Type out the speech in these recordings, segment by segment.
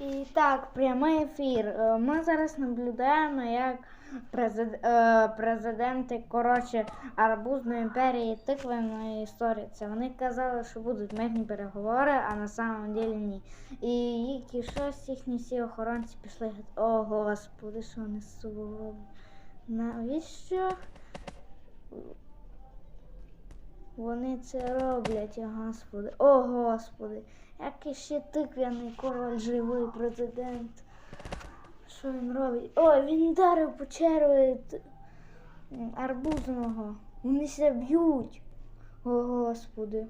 І так, прямий ефір. Е, Ми зараз наблюдаємо, як е, президенти коротше, арбузної імперії тиквеної історії. Це вони казали, що будуть мирні переговори, а на самом деле ні. І їх щось їхні всі охоронці пішли. О, господи, що вони суворі. Навіщо? Вони це роблять, о господи. О господи. Який ще тиквяний король живий президент. Що він робить? Ой, він вдарив по черві арбузного. Вони ся б'ють. О господи.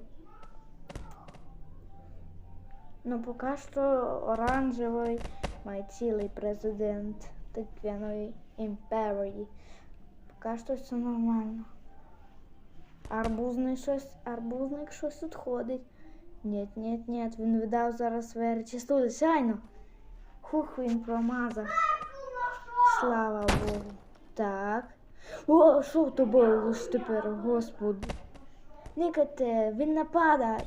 Ну, поки що оранжевий має цілий президент тиквяної імперії. Поки що все нормально. Арбузний щось, арбузник щось тут ходить. Ні, ні, ні, він видав зараз своє речисту. Сяйно. Хух, він промазав. Слава Богу. Так. О, що в тобою ж тепер, господи. Никайте, він нападає.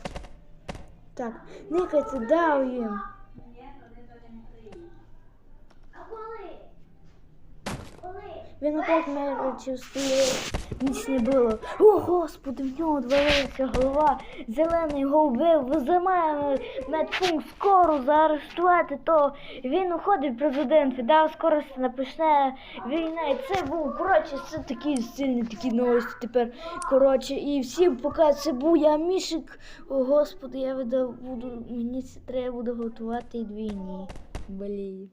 Так, никайте, дав їм. Він опять мерчив стоїть. Ніч не було. О, господи, в нього відвалилася голова. Зелений його вбив, визимає медпункт скоро заарештувати, то він уходить президент, віддав скорості напочне війна. І це був, коротше, це такі сильні такі новості тепер. Коротше, і всім поки це був я мішик. О, господи, я видав, буду, мені це треба буде готувати двійні. Блін.